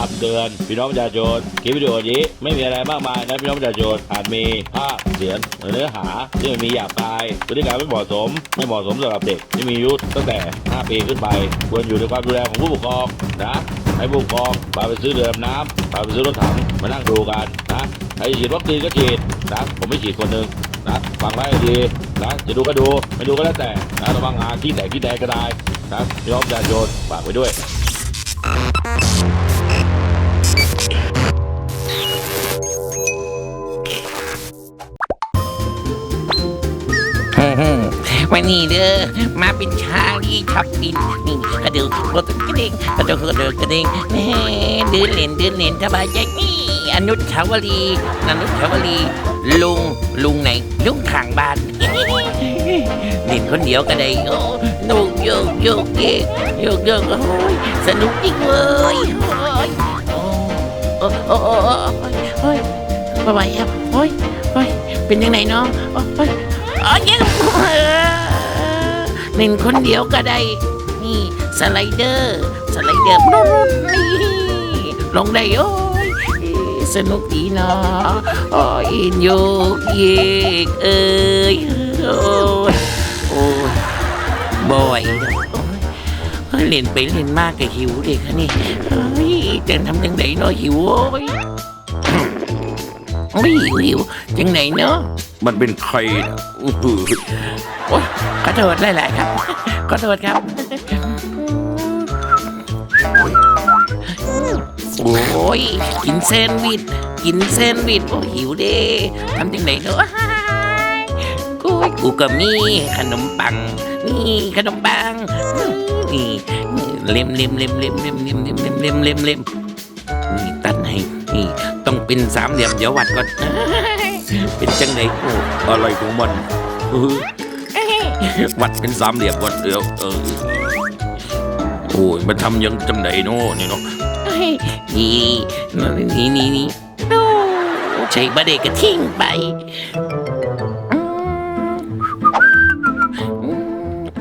คำเตือนพี่น้องประชาชนคลิปวิดีโอนี้ไม่มีอะไรมากมายนะพี่น้องประชาชนอาจมีภาพเสียงหรือเนื้อหาที่มันมีหยาบคายพฤติกรรมไม่เหมาะสม ไม่เหมาะสมสำหรับเด็กที่มีอายุตั้งแต่ 5 ปีขึ้นไป ควรอยู่ในความดูแลของผู้ปกครองนะให้ผู้ปกครองพาไปซื้อเรือดำน้ำพาไปซื้อรถถังมานั่งดูกันนะใครฉีดวัคซีนก็ฉีดนะผมไม่ฉีดคนหนึ่งนะฟังไว้ดีนะจะดูก็ดูไม่ดูก็แล้วแต่นะระวังงาที่แตกที่แดงก็ได้นะพี่น้องประชาชนฝากไว้ด้วย วันนี้เด้อมาเป็นชาลีช็อปปิ้งนี่กระดูกรถกระเด้งกระดูกกระดูกกระเด้งแม่เดินเล่นเดินเล่นสบายใจนี่อนุชาวรีย์อนุชาวรีย์ลุงลุงไหนลุงข้างบ้านเล่นคนเดียวก็ได้โอ้โยกโยกโยกเยกโยกโยกโอ้ยสนุกจริงเว้ยโอ้ยโอ้โอ้โอ้ยโอ้ยบ่ไหวครับโอ้ยโอ้ยเป็นยังไงเนาะโอยโอ้ยโอ้ยยัง เล่นคนเดียวก็ได้ นี่สไลเดอร์ สไลเดอร์ปุ๊บนี่ลงได้โอ้ยสนุกดีเนาะโอ้ยโยกเยกเอ้ยโอ้ยโอ้ยบ่อยเฮ้ยเล่นไปเล่นมากก็หิวเด็กนี่เฮ้ยจะทำยังไงเนาะหิวโอ้ยโอ้ยหิวหิวจังไหนเนาะ มันเป็นใครอื้อหือโอ้ยขอโทษหลายๆครับ ขอโทษครับ โอ้ย กินแซนด์วิช กินแซนด์วิช โอ้ยหิวเด้ทำจังไหนเนาะกูยกูก็มีขนมปัง นี่ขนมปัง นี่เล็มเล็มเล็มเล็มเล็มเล็มเล็มเล็มเล็มเล็มเล็มนี่ตัดให้ นี่ต้องเป็นสามเหลี่ยมเดี๋ยววัดก่อน เป็นจังไหนโอ้อะไรของมันอื้อวัดเป็นสามเหลี่ยมวัดเดียวเออโอ้ยมันทำยังจังไหนเนาะนี่เนาะเฮ้ยนี่นี่นี่นี่โอ้ใช้บะเด็กก็ทิ้งไป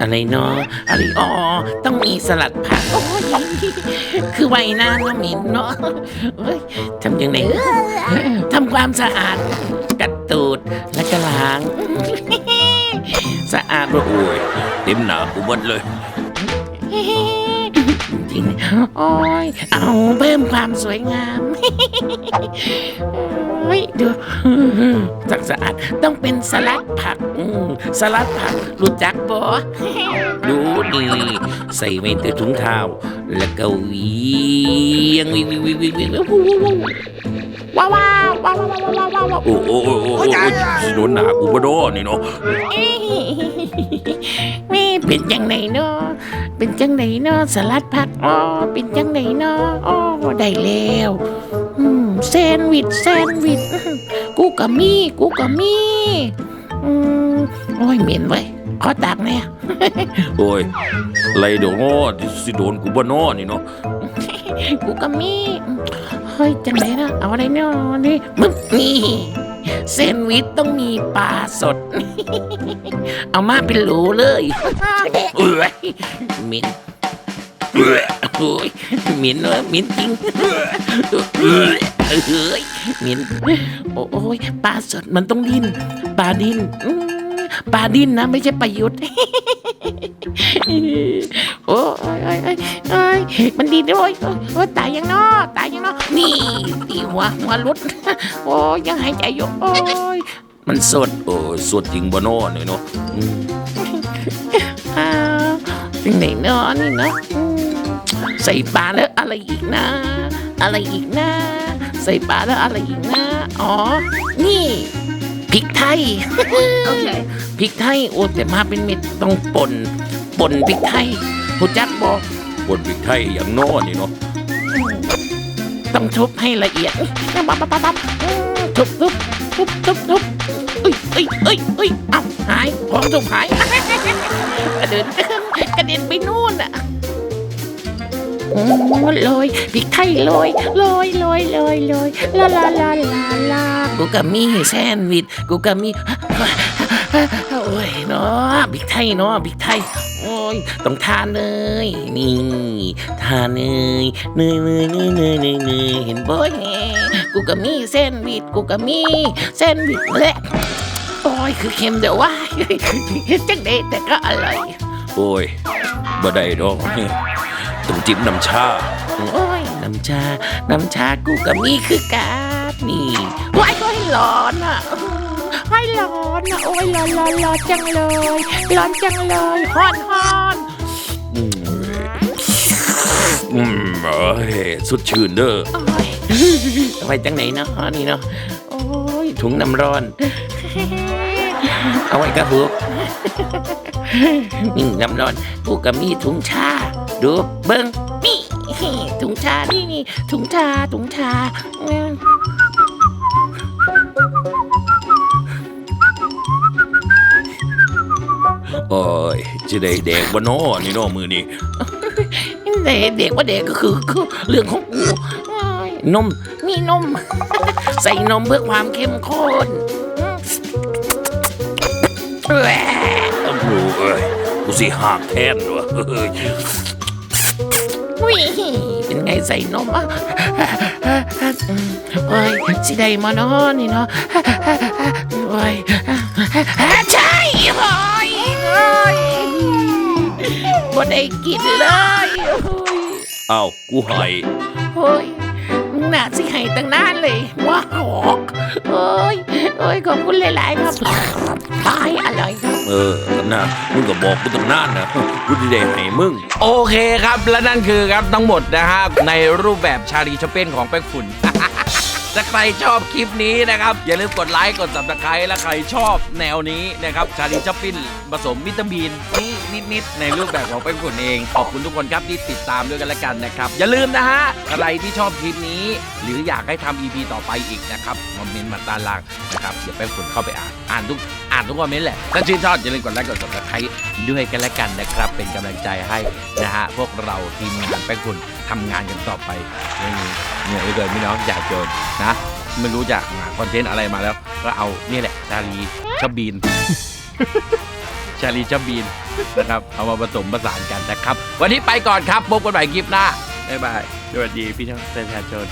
อะไรเนาะอะไรอ๋อต้องมีสลัดผักโอ้ยคือไว้หน้าน้องหมินเนาะเฮ้ยทำยังไงทำความสะอาดกัดตูดแล้วก็ล้าง สะอาดโอ้ยเต็มหนากูหมดเลยจ ริงโอ้ย เอาเพิ่มความสวยงาม เฮ้ยดูสักสะอาดต้องเป็นสลัดผักสลัดผักรู้จักบ่ดูนี่ใส่ไว้ในถุงเท้า แล้วก็เวียงวียงเวียงเวียงเวียงเวียงว้าวว้าวว้าวว้าวว้าวว้าวโอ้โอ้โอ้โอ้โดนหนากูบ่โดนนี่เนาะแม่เป็นจังไหนเนาะ เป็นจังไหนเนาะสลัดผักอ๋อเป็นจังไหนเนาะอ๋อได้แล้วอืมแซนด์วิชแซนด์วิชอื้อกูก็มีกูก็มีอืมโอ้ยเหม็นเว้ยขอตักแน่โอ้ยไรเดี๋ยวง้อสิโดนกูบ่โนอนี่เนาะกูก็มีอืมเฮ้ยจังไหนนะเอาอะไรเนาะนี่มึงนี่ แซนด์วิชต้องมีปลาสด เอามาเป็นโหลเลยเอ้ยเหม็นเอ้ยโอ้ยเหม็นเนอะเหม็นจริงเอ้ยเอ้ยเหม็นโอ้ยปลาสดมันต้องดิ้นปลาดิ้นอืมปลาดิ้นนะ ไม่ใช่ประยุทธ์ โอ้ยโอ้ยโอ้ยโอ้ยมันดิ้นด้วยโอ้ยโอ้ยตายยังนอตายยังนอนี่ตีหัวหัวหลุดโอ้ยยังหายใจอยู่โอ้ยมันสดโอ้ยสดจริงบ่โนอนี่เนาะอืมอ้าวเป็นไหนเนาะนี่เนาะอืมใส่ปลาแล้วอะไรอีกนะ อะไรอีกนะ ใส่ปลาแล้วอะไรอีกนะ อ๋อ นี่ พริกไทย โอเค พริกไทย โอ้แต่มาเป็นเม็ดต้องป่นป่นพริกไทยผู้จักบอกคนพริกไทยอย่างโนอนี่เนาะ ต้องทุบให้ละเอียดปั๊บปั๊บปั๊บปั๊บอืมทุบทุบทุบทุบทุบเอ้ยเอ้ยเอ้ยเอ้ยเอ้าหาย ของทุบหาย กระเด็นกระเด็นไปนู่นอะ โอ้โรยพริกไทยโรยโรยโรยโรยโรยลาลาลาลาลากูก็มีแซนด์วิชกูก็มี โอ้ยเนาะพริกไทยเนาะพริกไทย โอ้ยต้องทานเนยนี่ทานเนยเนยเนยเนยเนยเนยเนยเห็นบ่อยกูก็มีเส้นวิดกูก็มีเส้นวิดแหละโอ้ยคือเค็มเดี๋ยวว่าจังเด็แต่ก็อร่อย โอ้ยบ่ได้ดอก ต้องจิ้มน้ำชา โอ้ยน้ำชา น้ำชากูก็มีคือการนี่ว้ายว้ร้อนอะว้ายร้อนอะ โอ้ยร้อนร้อนร้อนจังเลย ร้อนจังเลยฮอนฮอนอืมเอ้ยสุดชื่นเด้อโอ้ยไว้จังไหนเนาะนี่เนาะ โอ้ยถุงน้ำร้อน เอาไว้กระบุก นี่น้ำร้อนกูก็มีถุงชา ดูเบิ้งนี่ถุงชานี่นี่ถุงชาถุงชาอืมโอ้ยจะได้แดงบ่น้อนี่น้อมือนี่เด็กเด็กว่าเด็กก็คือคือเรื่องของกูโอ้ยนมมีนม ใส่นมเพื่อความเข้มข้น อืมแหวะโอ้โหเอ้ยกูสิหากแทนวะเฮ้ยวิเป็นไงใส่นมอะอืมโอ้ยสิได้มาเนาะนี่เนาะโอ้ยใช่โอ้ยโอ้ยบ่ได้กินเลยโอ้ยเอ้ากูให้โอ้ยน่าสิให้ตั้งนานเลยว้าวโอ้ยโอ้ยขอบคุณหลาย ๆ ครับ ทายอร่อยครับ เออนะมึงก็บอกกูตั้งนานนะกูจะได้ให้มึง โอเคครับและนั่นคือครับทั้งหมดนะฮะในรูปแบบชาลีชอปเป้นของแป้งฝุ่น ถ้าใครชอบคลิปนี้นะครับ อย่าลืมกดไลค์กด subscribe และใครชอบแนวนี้นะครับชาลีชอปปิ้นผสมวิตามินนี่นิดๆในรูปแบบของแป้งฝุ่นเองขอบคุณทุกคนครับที่ติดตามด้วยกันและกันนะครับ อย่าลืมนะฮะใครที่ชอบคลิปนี้ หรืออยากให้ทำ EP ต่อไปอีกนะครับคอมเมนต์มาด้านล่างนะครับเดี๋ยวแป้งฝุ่นเข้าไปอ่านอ่านทุกอ่านทุกคอมเมนต์แหละถ้าชื่นชอบอย่าลืมกดไลค์กด subscribe ด้วยกันและกันนะครับ เป็นกำลังใจให้นะฮะพวกเราทีมงานแป้งฝุ่นทำงานกันต่อไปไม่มีเหนื่อยเหลือเกินพี่น้องอย่าโจนนะไม่รู้จะหาคอนเทนต์อะไรมาแล้ว ก็เอานี่แหละชาลีชอบบีน ชาลีชอบบีนนะครับเอามาผสมผสานกันนะครับ วันนี้ไปก่อนครับพบกันใหม่คลิปหน้าบ๊ายบายสวัสดีพี่น้องประชาชน